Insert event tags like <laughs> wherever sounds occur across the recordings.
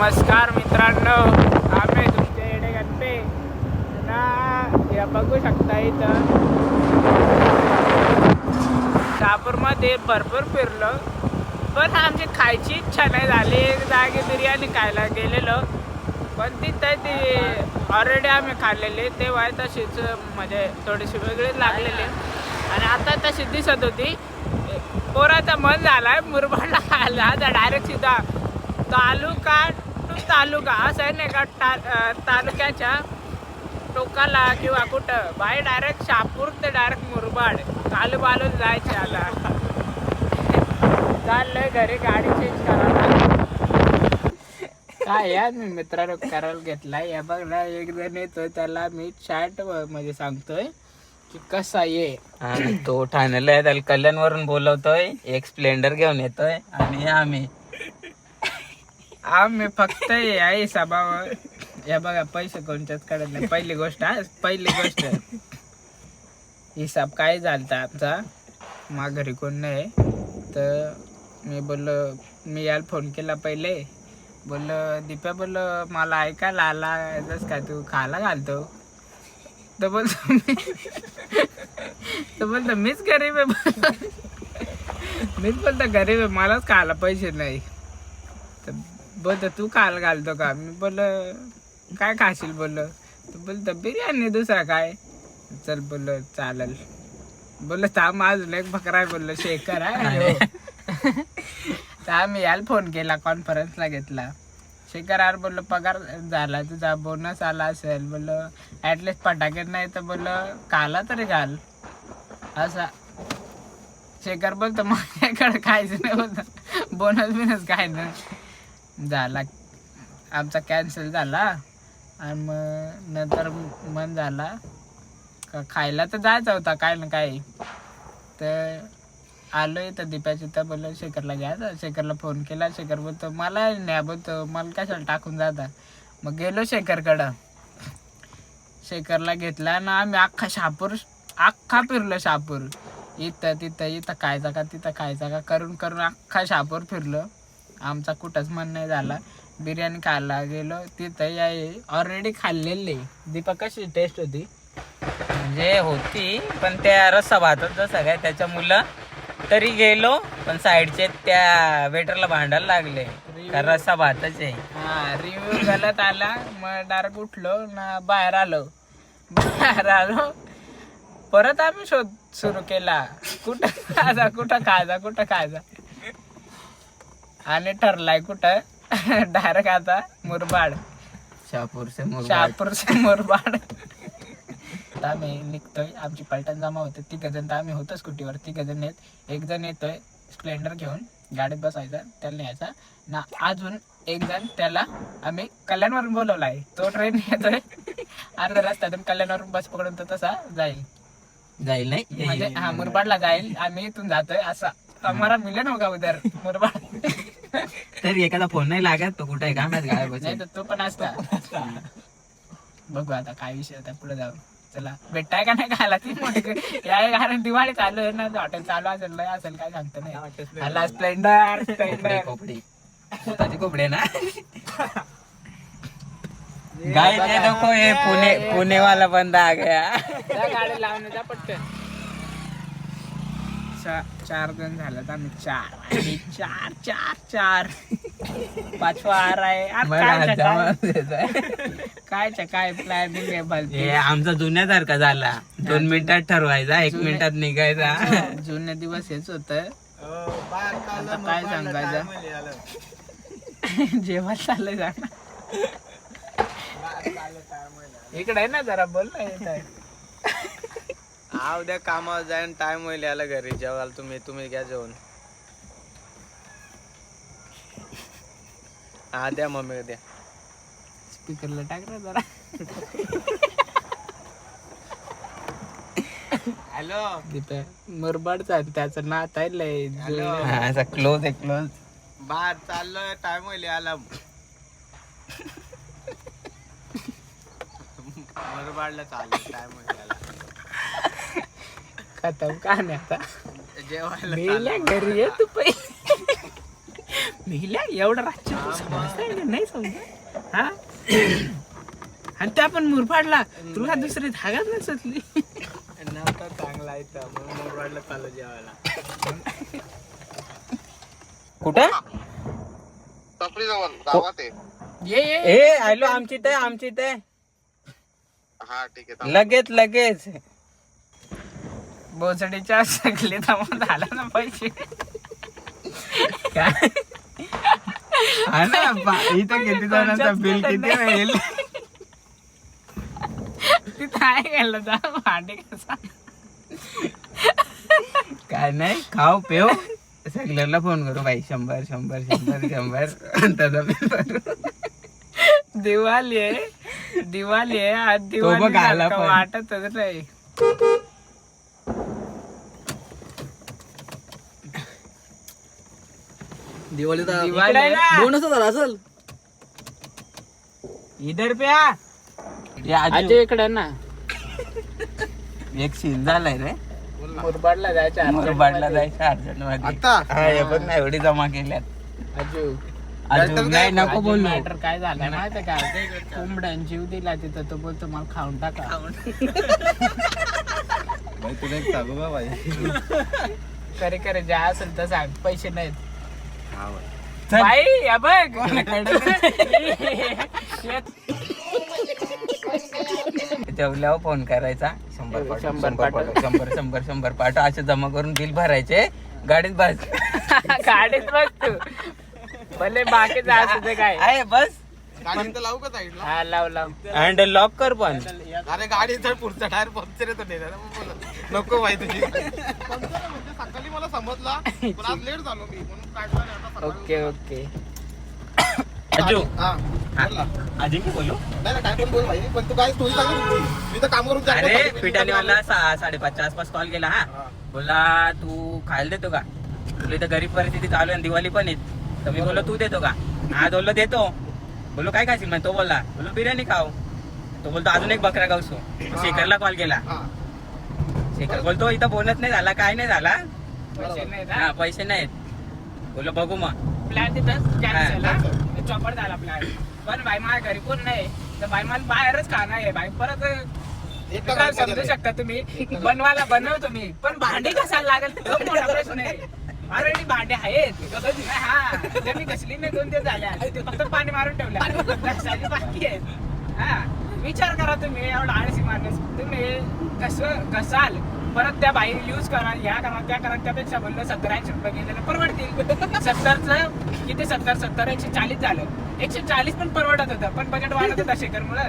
नमस्कार मित्रांनो आम्ही तुमच्या येडे गणपे ना बघू शकता इथं. शहापूरमध्ये भरपूर फिरलो पण आमची खायची इच्छा नाही झाली. एक जागी बिर्याणी खायला गेलेलो. पण तिथं ती ऑलरेडी आम्ही खाल्लेली. तेव्हा तशीच म्हणजे थोडीशी वेगळीच लागलेली. आणि आता तशी दिसत होती. पोराचं मन झालाय मुरबाडला आला. तर डायरेक्ट सीधा तालुका तालुका असं आहे नाही का ता अं, तालुक्याच्या टोकाला किंवा कुठं बाई डायरेक्ट शहापूर ते डायरेक्ट मुरबाड चालू बालून जायचे आला चाललंय घरी गाडी चेंज करायला. काय यार मी मित्राला करायला घेतलाय? या बघ ना एक जण येतोय त्याला मी चॅटमध्ये सांगतोय की कसा ये? तो ठाण्याला आहे त्याला कल्याणवरून बोलवतोय एक स्प्लेंडर घेऊन येतोय आणि आम्ही आम्ही फक्त या हिसाबावर या बघा पैसे कोणत्याच कडे नाही. पहिली गोष्ट हा पहिली गोष्ट. हिसाब काय झालता आमचा? माघारी कोण नाही. तर मी बोललो मी याला फोन केला पहिले. बोललो दीप्या बोललो मला ऐकायला आला जस काय तू खायला घालतो. तर बोलतो मी तर बोलतो मीच गरीब आहे. मीच बोलतो गरीब आहे मलाच खायला पैसे नाही. तर बोलतो तू काल घालतो का? मी बोललो काय खाशील? बोललो तर बोलतो बिर्याणी दुसरा काय? चल बोललो चालेल. बोललो थांब अजून एक बकरा आहे बोललो शेखर आहे. <laughs> आम्ही याला फोन केला कॉन्फरन्सला घेतला. शेखर यार बोललो पगार झाला तुझा बोनस आला असेल. बोललो ॲटलिस्ट फटाके नाही तर बोललो काला तरी घाल. असा. शेखर बोलतो माझ्याकडे खायचं नाही बोलतो. बोनस बिनस काय नाही. झाला. आमचा कॅन्सल झाला. आणि मग नंतर मन झाला. का खायला तर जायचा होता काय ना काय तर आलो इथं दीपाची तर बोललो शेखरला घ्यायचा. शेखरला फोन केला. शेखर बोलतो मला न्या बोलतो. मला कशाला टाकून जाता? मग गेलो शेखरकडं. शेखरला घेतला ना आम्ही अख्खा शापूर अख्खा फिरलो शापूर इथं तिथं इथं खायचा का तिथं खायचा का? करून करून अख्खा शापूर फिरलो. आमचा कुठंच मन नाही झाला. बिर्याणी खायला गेलो तिथं या ऑलरेडी खाल्लेली. दीपक कशी टेस्ट होती. म्हणजे होती पण त्या रस्सा भातच जसं काय त्याच्या मुलं तरी गेलो पण साईडचे त्या वेटरला भांडायला लागले. का रस्सा भातच आहे. हा रिव्ह्यू गलत आला मग डायरेक्ट उठलो ना बाहेर आलो. बाहेर आलो. परत आम्ही शोध सुरू केला. कुठं खायचा कुठं खायचा कुठं खायचा आणि ठरलाय कुठं? <laughs> डायरेक्ट आता मुरबाड. शहापूरचे मुरबाड. शहापूरचे मुरबाड. तर आम्ही निघतोय. आमची पलटण जमा होते. तिघ जण तर आम्ही होतो स्कूटीवर. तिघ जण येत. एक जण येतोय स्प्लेंडर घेऊन. गाडीत बसायचा. त्याला न्यायचा. ना अजून एक जण त्याला आम्ही कल्याणवरून बोलवलाय. तो ट्रेन येतोय. अर्ध्या रस्त्यातून कल्याणवरून बस पकडून तो तसा जाईल. जाईल नाही? म्हणजे हा मुरबाडला जाईल. आम्ही इथून जातोय. असा. आम्हाला मिलन होगा उधर मुरबाड. तरी एखादा फोन नाही लागत तो कुठे काय माहीत गायब नाही तर तो पण असता. बघू आता काय विषय होता पुढे जाऊ. चला भेटताय का नाही खायला ती या कारण दिवाळी चालू आहे ना हॉटेल चालू असेल नाही असेल काय सांगतो नाही. आला स्प्लेंडर स्प्लेंडर कोपडी स्वतःची कोपडी आहे ना. गाय देखो ये पुणे पुणे वाला बंदा आ गया. गाडी लावण्याचा पटकन. चा- चार जण झालं आम्ही चार. आणि चार चार चार. पाचवा आर आहे. अरे काय? येतोय. कायच्या काय प्लॅनिंग आहे हे भलती आमचा जुन्यासारखा झाला. दोन मिनिटात ठरवायचा एक जुन्या- मिनिटात निघायचा. जुने दिवस हेच होत. आता काय सांगायचं? जेवण चाललंय जाणं. इकडे आहे ना जरा बोल ना येत आहे हा उद्या कामावर जाईन टाइम होईल याला घरी. जेवायला तुम्ही तुम्ही घ्या जेवण हा द्या मम्मी द्या. स्पीकरला टाक ना जरा. हॅलो. दीपे मुरबाडचा आहे, त्याचं नात आहे लय. हा, असा क्लोज आहे क्लोज बाहेर चाललोय टाइम होईल याला. मरबाडला चाललोय टाइम होईल. खतम का नाही आता जेवायला मेल्या घरी ये तू पहिले मेल्या एवढं रातच्या तू समजतंय का? नाही समजा हा? आणि त्या पण मुरफाडला. तुला दुसरी धागाच नाही सुचली. नव्हता चांगला आहे तर म्हणून मग वाटलं चालू जेवायला. कुठं? सफरी जवळ गावात आहे. ये ये. ए आलो आमची ते आमची ते हा ठीक आहे. लगेच लगेच. बोचडीच्या सगळे मग झाला ना पैसे. काय? हा ना बा- इथं किती जणांचं बिल किती होईल? गेलं जा भांडे कसा काय नाही खाऊ पेव सगळ्याला फोन करू बाई. शंभर शंभर शंभर शंभर. त्याचा भरू. दिवाळी आहे. दिवाळी आहे. आज दिवाळी बघ आला सारखं पण. वाटतच नाही. दिवाळीचा दिवाळी ना. बोनस झाला असेल. इधर पे आ. ये आजू. आजू इकडे ना. एक सीन झालाय रे. मुरबाडला जायचं मुरबाडला जायचं अर्जंटमध्ये आता? हा हे बघ ना एवढी जमा केल्यात. अजून नाही नको बोलू. मॅटर काय झालं माहिती का? कोंबड्यान जीव दिला तिथं तो बोलतो मला खाऊन टाका. भाई तुला एक सांगू का भाई <laughs> करे करे जे असेल तर सांग पैसे नाहीत. बाई या बघ. <laughs> जेवल्यावर फोन करायचा. शंभर पाठव, शंभर शंभर पाठव. शंभर शंभर असे जमा करून बिल भरायचे गाडीत बस. <laughs> गाडीत बघ तू. भले असू दे काय. आहे बस. गाडी तर लावू का साईडला? हा लाव लाव. अँड लॉक कर पण. अरे गाडीचा पुढचा टायर पंक्चर येतो नाही ना, मग नको भाई <laughs> समजला पण आज लेट झालो मी म्हणून आता सकाळी. Okay okay. अजू. हा बोल ना. अजिंक्य बोलू? नाही ना काय पण बोल भाई पण तू काय स्टोरी सांग तुझी. मी तर कामावरून जातो. अरे पिठाने मला सहा साडेपाचच्या आसपास कॉल केला हा. हा. बोला तू खायला देतो का? तुला इथं गरीब परिस्थिती चालू आहे आणि दिवाळी पण येत तर मी बोललो तू देतो का? हा बोललो देतो. बोललो काय खाशील? म्हणजे तो बोलला बोललो बिर्याणी खाऊ. तो बोलतो अजून एक बकरा गावसो शेखरला कॉल केला. हा. शेखर बोलतो इथं बोनस नाही झाला काय नाही झाला. पैसे नाही हा? पैसे नाहीत. बोललो बघू मग. प्लॅन तिथं कॅन्सल चॉपर झाला प्लॅन पण भाई माझ्या घरी कोण नाही. तर भाई मला बाहेरच खाणं आहे भाई परत काय समजू शकता तुम्ही? बनवायला बनवतो मी. पण भांडी कसायला लागेल तो मोठा प्रश्न आहे. ऑलरेडी भांडे आहेत. हा. ते मी कसली नाही दोन दिवस झाल्या फक्त पाणी मारून घासायची बाकी आहेत. हा. विचार करा तुम्ही एवढा आळशी माणूस. तुम्ही कसं घसाल परत त्या बाहेर यूज करा ह्या करा त्या करा त्यापेक्षा म्हणलं सत्तर ऐंशी रुपये गेलेले परवडतील. सत्तरचं किती सत्तर? सत्तर एकशे चाळीस झालं. एकशे चाळीस पण परवडत होतं पण बजेट वाढत होता शेखर मुळे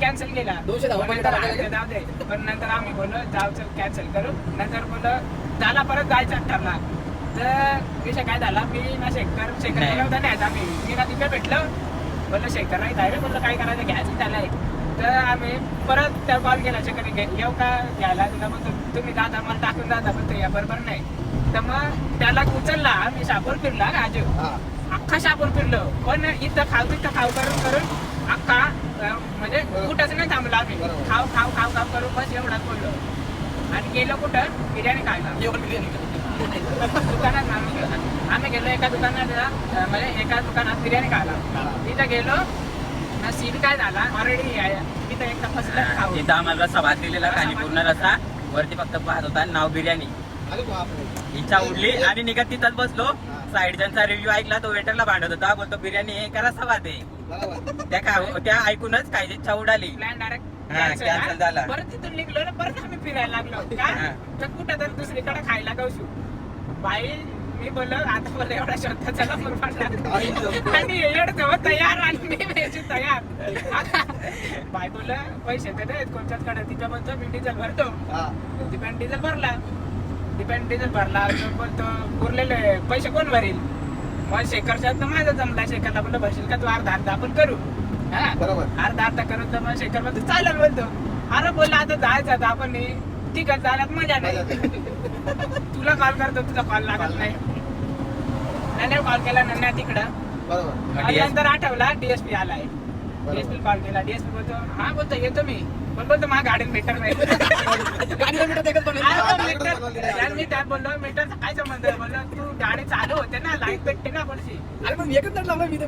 कॅन्सल केला. दोनशे जाऊ दे. पण नंतर आम्ही बोललो जाऊ चल कॅन्सल करू. नंतर बोललो झाला परत जायचं ठरला. तर विषय काय झाला मी ना शेखर शेखर नाही. गेला होता नाही आम्ही. मी ना तिथे भेटलो. बोललो शेखर नाही जायला बोललो काय करायचं? घ्यायचं त्याला तर आम्ही परत त्या कॉल केला घे- येऊ का? घ्यायला? तिला म्हणतो तुम्ही जाता मला टाकून जाता पण या बरोबर नाही. तर मग त्याला उचलला आम्ही शापूर फिरला राजू. अख्खा शापूर फिरलो. पण इथं खाऊ तिथं खाऊ करून करून अख्खा म्हणजे कुठंच नाही थांबलो आम्ही. खाऊ खाऊ खाऊ खाऊ करून बस एवढाच बोललो. आणि गेलो कुठं? बिर्याणी खायला. दुकानात आम्ही गेलो. आम्ही गेलो एका दुकानात म्हणजे एका दुकानात बिर्याणी खायला. तिथं गेलो. सीन काय झाला? ऑलरेडी तिथं खाऊ. आम्हाला रस्सा भात दिलेला खाली पूर्ण रस्सा. वरती फक्त भात होता नाव बिर्याणी. इच्छा उडली आणि निघत तिथंच बसलो. साईडच्यांचा रिव्ह्यू ऐकला तो वेटरला भांडत होता. बोलतो बिर्याणी हे करा आहे बरोबर. त्या का त्या ऐकूनच काही इच्छा उडाली. प्लॅन डायरेक्ट हा, cancel झाला. परत तिथून निघलो ना परत आम्ही फिरायला लागलो. का? तर कुठं तर दुसरीकडे खायला गावशू. बाई मी बोललो आता बोललो एवढा शब्द चला मुरबाडला आणि एवढं तेव्हा तयार आणि मी यायची तयार. बाई बोल पैसे तर नाहीत कोणत्याच कडे तिच्या म्हणतो मी डिझेल भरतो. डिपेंड डिझेल भरला. डिपेंड डिझेल भरला. बोलतो उरलेले पैसे कोण भरील? मग शेखरच्या तर माझा जमला. शेखरला बोललो भरशील का तू? अर्धा अर्धा आपण करू. हा. बरोबर. अर्धा अर्धा करून तर मग शेखर म्हणतो चालेल बोलतो. अरे बोलला आता जायचं आता आपण ठीक आहे जाण्यात मजा नाही. तुला कॉल करतो तुझा कॉल लागत नाही. नन्या कॉल केला नन्या तिकडं. बरोबर. आणि DS नंतर आठवला डीएसपी आलाय. डीएसपी कॉल केला डीएसपी बोलतो हा बोलतो येतो मी. पण बोलतो माझ्या गाडीत मीटर नाही. गाडीला मीटर मीटर यार मी त्यात बोललो मीटरचा आहे तू गाडी चालू होते ना लाइट पेटते ना पडशी अरे पण एकच तर लावला मी तर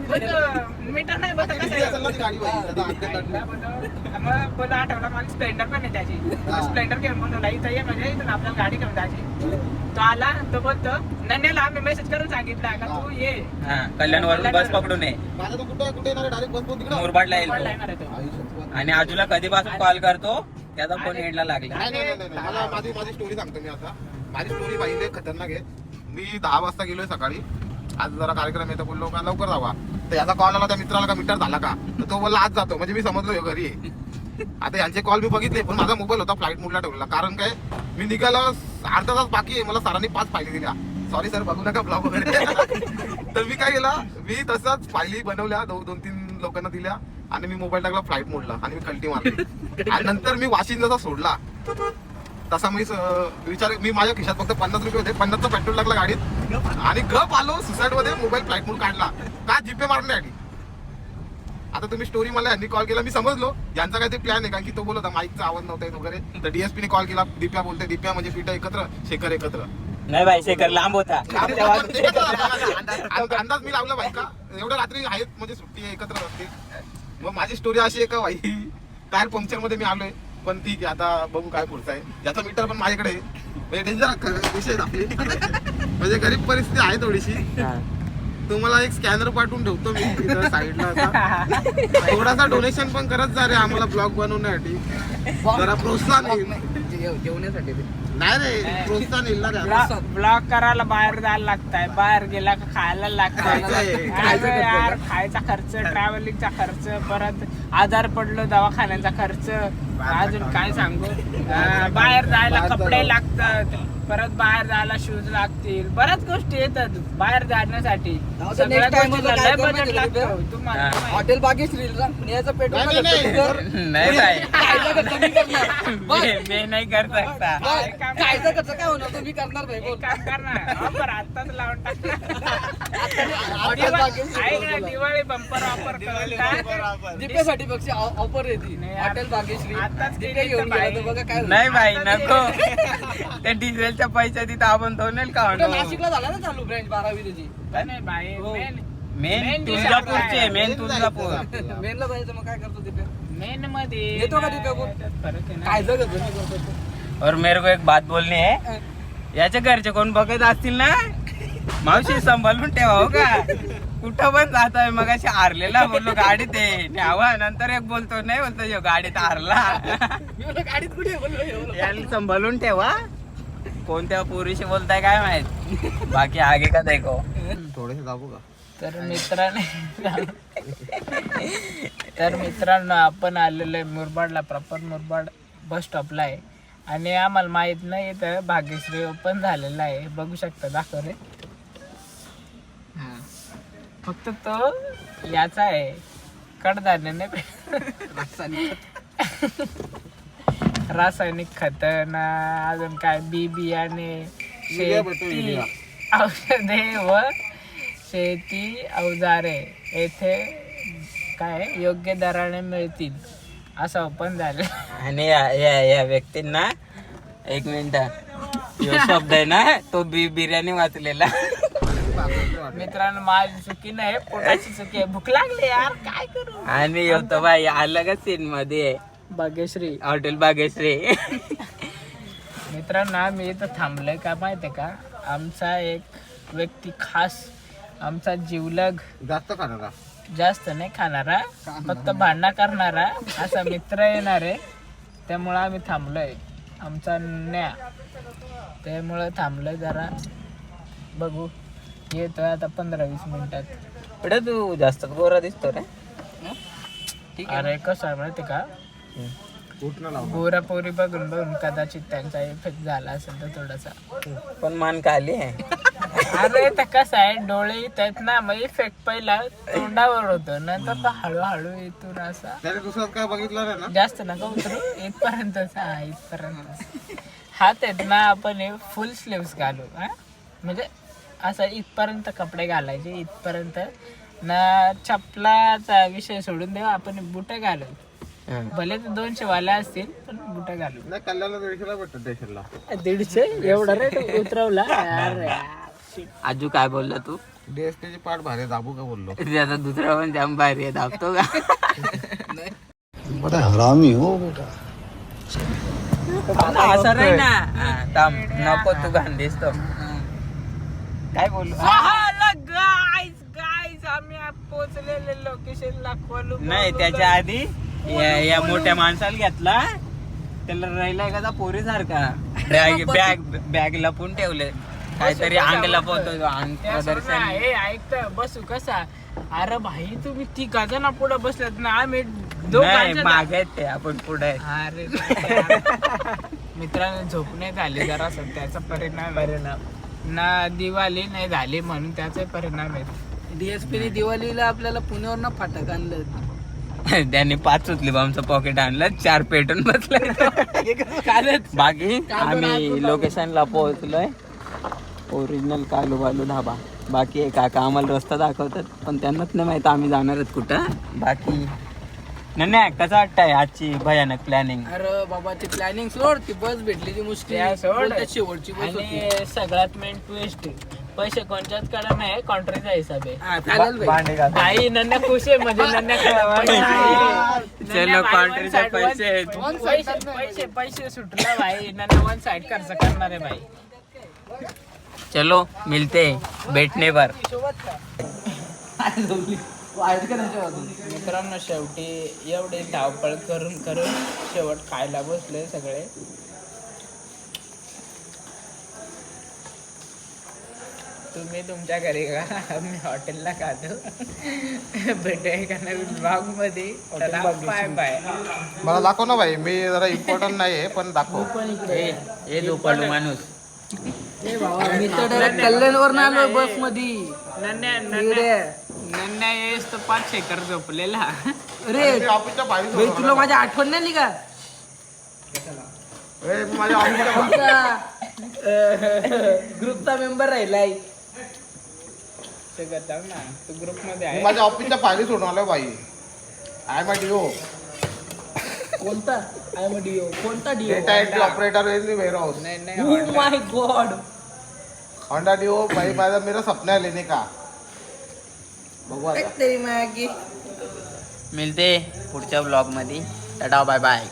मीटर नाही बोलतो कसं ती असेल ना आहे? मग आठवला मला स्प्लेंडर पण आहे त्याची. स्प्लेंडर घेऊन बोललो इथं ये म्हणजे इथून आपल्याला गाडी घेऊन जायची तो आला तो बोलतो नन्याला आम्ही मेसेज करून सांगितलं का तू ये. हा कल्याण वरून बस पकडून ये. माझं कुठे कुठे येणार डायरेक्ट बस तिकडे. मुरबाडला येईल तो. आहे तो? आणि आजूला कधीपासून कॉल करतो त्याचा फोन एंडला लागला. नाही नाही नाही नाही. मला माझी माझी स्टोरी सांगतो मी आता. माझी स्टोरी पाहिजे खतरनाक आहे. मी दहा वाजता गेलोय सकाळी. आज जरा कार्यक्रम येतो बोललो का लवकर जावा तर याचा कॉल आला त्या मित्राला का मीटर झाला का? तर तो बोलला आज जातो. म्हणजे मी समजलो हो घरी. आता यांचे कॉल मी बघितले पण माझा मोबाईल होता फ्लाईट मोडला ठेवला कारण काय मी निघालो अर्धा तास बाकी आहे मला सरांनी पाच फायली दिल्या. सॉरी सर बघू नका ब्लॉग वगैरे. <laughs> तर मी काय केलं मी तसंच फायली बनवल्या दोन दोन तीन लोकांना दिल्या आणि मी मोबाईल टाकला फ्लाईट मोडला आणि मी कल्टी मारली. आणि नंतर मी वाशिंद जसा सोडला. तसा मी विचार मी माझ्या खिशात फक्त पन्नास रुपये होते. पन्नासचा पेट्रोल टाकला गाडीत. आणि गप आलो सुसाईडमध्ये मोबाईल फ्लाईट मोड काढला. का जीपे मारण्यासाठी आता तुम्ही स्टोरी मला यांनी कॉल केला. मी समजलो. यांचा काहीतरी प्लॅन आहे कारण की तो बोलत माईकचा आवाज नव्हता येत वगैरे. तर DSP ने कॉल केला. दिप्या बोलते दिप्या म्हणजे पिठा एकत्र शेखर एकत्र. नाही भाई शेखर लांब होता. <laughs> अंदाज मी लावला भाई का? एवढ्या रात्री आहेत म्हणजे सुट्टी एकत्र असतील मग माझी स्टोरी अशी आहे का भाई <laughs> टायर पंक्चरमध्ये मी आलोय. पण ठीक आहे आता बघू काय पुढचं आहे. याचा मीटर पण माझ्याकडे आहे. म्हणजे डेंजर विषय आपली. म्हणजे गरीब परिस्थिती आहे थोडीशी. तुम्हाला एक स्कॅनर पाठवून ठेवतो मी इथं साईडला आता. थोडासा डोनेशन पण करत जा रे आम्हाला ब्लॉग बनवण्यासाठी. जरा प्रोत्साहन येईल. जेवण्यासाठी ते. नाही रे प्रोत्साहन येईल ना. ब्लॉक ब्लॉक करायला बाहेर जायला लागतंय. बाहेर गेला का खायला लागतंय. खायचंय. खायचं यार खायचा खर्च ट्रॅव्हलिंगचा खर्च परत आजार पडलो दवाखान्याचा खर्च अजून काय सांगू? अं, बाहेर जायला कपडे लागतात. परत बाहेर जायला शूज लागतील बऱ्याच गोष्टी येतात बाहेर जाण्यासाठी जाऊ दे, सगळ्या next time गोष्टीला ला लय काय करू बजेट माहिती लागतं का? तुम्हाला हा. माहिती. हॉटेल बागेश्रील न्यायचं पेट्रोल नाही, <laughs> नाही, नाही. खर्च कर. नाही भाई खायचा खर्च मी करणार बस. मी मी नाही कर सकता बस. एक काम कर. खायचा खर्च काय होणार तो मी करणार भाई बोल एक काम कर ना ऑफर आत्ताच लावून टाक हॉटेल बागेश्री ऐक ना दिवाळी बंपर ऑफर दिप्यासाठी पक्ष ऑफर येते नाही यार. हॉटेल बागेश्री आताच केली घेऊन तर गेला तर बाई. बघा काय होईल. नाही भाई नको <laughs> त्या डिझेलच्या पैसा तिथं आपण तो नाही का कुठं नाशिकला झाला ना चालू ब्रँच बारावी त्याची नाही बाई हो. मेन मेन Main तुळजापूरचे मेन तुळजापूर. <laughs> मेनला जायचं मग काय करतो दिप्या मेन मध्ये येतो का तिथे कोण? त्यात फरक आहे ना? काय जगत करतो और मेरे को एक बात बोलनी है। याच्या घरचे कोण बघत असतील ना? मावशी सांभाळून ठेवा हो का? कुठं पण जात आहे मग अशी हारलेला बोललो गाडीत आहे. न्यावा नंतर एक बोलतो नाही बोलतो "यो, गाडीत हारला. मी म्हणलं गाडीत कुठे? बोललो. याला सांभाळून ठेवा. कोणत्या पोरीशी बोलताय काय माहीत? बाकी आगे का देखो. थोडेसे दाबू का? तर मित्राने तर मित्रांनो आपण आलेलो आहे मुरबाडला प्रॉपर मुरबाड बस स्टॉपला आहे. आणि आम्हाला माहीत नाही इथं भाग्यश्री ओपन झालेला आहे. बघू शकता दाखव रे हा. फक्त तो याचा आहे. कडधान्याने रासायनिक खत ना अजून काय बी बियाणे शेती औषधे व शेती अवजारे येथे काय योग्य दराने मिळतील असं ओपन झालं. आणि या या या व्यक्तींना एक मिनिट. यो शब्द आहे ना तो बी बिर्याणी वाचलेला. मित्रांनो माझी चुकी नाही पोटाची चुकी आहे. भूक लागली यार काय करू? आणि यो तो बाई अलगच सीन मध्ये? भाग्यश्री. हॉटेल बागेश्री मित्रांनो आम्ही इथं थांबलोय का माहिती आहे का? आमचा एक व्यक्ती खास आमचा जीवलग जास्त खाणार. जास्त नाही खाणारा फक्त भांडणा करणारा असा मित्र येणार आहे. त्यामुळं आम्ही थांबलोय. आमचा न्या. त्यामुळं थांबलोय जरा. बघू. येतोय आता पंधरा वीस मिनिटात. पुढे तू जास्त गोरा दिसतो रे. अरे कसं आहे माहिती का? उठणं लाव गोरा पोरी बघून बघून कदाचित त्यांचा इफेक्ट झाला असेल तर थोडासा. पण मान खाली आहे. अरे तर कसं आहे डोळे येत आहेत ना मग इफेक्ट पहिला तोंडावर होतो नंतर तो हळूहळू असा. त्याने दुसरं काय बघितलं नाही ना? जास्त नका उतरू इथपर्यंतच हा इथपर्यंत हात आहेत ना आपण फुल स्लीव्स घालू हा? म्हणजे असं इथपर्यंत कपडे घालायचे इथपर्यंत. ना चपलाचा विषय सोडून देऊ आपण बुट घालू. भले तर दोनशे वाल्या असतील पण बुट घालू. नाही कल्याणला दीडशेला दीडशे? एवढा रेट उतरवला? <laughs> अरे यार. आजू काय बोलला तू? डीएसटीची पाठ भारी दाबू का बोललो? त्याचा दुसरा पण जाम भारी आहे दाबतो का? असं नाही ना. हा, थांब नको तू गांधीस तो. काय बोलू? गाईज गाईज आम्ही पोहोचलेले लोकेशनला खोलू नाही त्याच्या आधी या या मोठ्या माणसाला घेतला. त्याला राहिला एखादा पोरी सारखा बॅग <laughs> बॅग बॅग लपून ठेवले. काहीतरी अंग लपवतो अंग. प्रदर्शन. ऐकत बसू कसा? अरे भाई तुम्ही ती ना पुढे बसलात ना आम्ही नाही मागे आहेत ते आपण पुढे अरे मित्रांनो झोप नाही झाली जरा त्याचा परिणाम परिणाम. ना दिवाळी नाही झाली म्हणून त्याचा परिणाम आहे. डीएसपी ने दिवाळीला आपल्याला पुण्यावरनं फाटक आणलं <laughs> त्यांनी पाच उचली आमचं पॉकेट आणलं चार पेटून बसलाय बाकी आम्ही लोकेशनला पोहोचलोय. ओरिजिनल कालू बालू धाबा बाकी आहे काका आम्हाला रस्ता दाखवतात पण त्यांनाच नाही माहीत आम्ही जाणार आहेत कुठं. बाकी नाही नाही कसं वाटतंय आजची भयानक प्लॅनिंग अरे बाबा ती प्लॅनिंग सोड ती बस भेटली ती मुश्किल. सोड. शेवटची बस सगळ्यात मेन ट्विस्ट पैसे कोणत्याच कडे नाही कॉन्ट्रीचा हिसाब आहे. हा, भाई. भाई नन्या खुश आहे म्हणजे नन्या चलो, country चे पैसे आहेत. पैसे पैसे पैसे सुटला भाई नन्या वन साइड खर्च करणार आहे भाई चलो मिलते. भेटणे पर मित्रांनो शेवटी एवढे धावपळ करून करून शेवट खायला बसले सगळे. तुम्ही तुमच्या घरी का मी हॉटेलला खातो. भेटूया एका नवीन ब्लॉगमध्ये. बाय बाय मला दाखव ना भाई मी जरा इम्पॉर्टंट नाही आहे पण दाखव हे झोपाळू माणूस. मी तर डायरेक्ट कल्याणवर आलो बसमध्ये नन्या येस तर पाच एकर झोपलेला. अरे तुला माझी आठवण नाही का? माझ्या ग्रुपचा मेंबर राहिलाय. सगळं जाऊ ना. तू ग्रुप मध्ये मी आहे. माझ्या ऑफिसच्या फायली सोडून आलो बाई. आय माय डिओ कोणता? आय एम डिओ कोणता D O data entry operator in the नाही नाही O my God Honda Dio भाई माझा मेरा सपना है लेने का. बघू आता. तेरी मॅगी. मिलते पुढच्या ब्लॉग मध्ये टाटा बाय बाय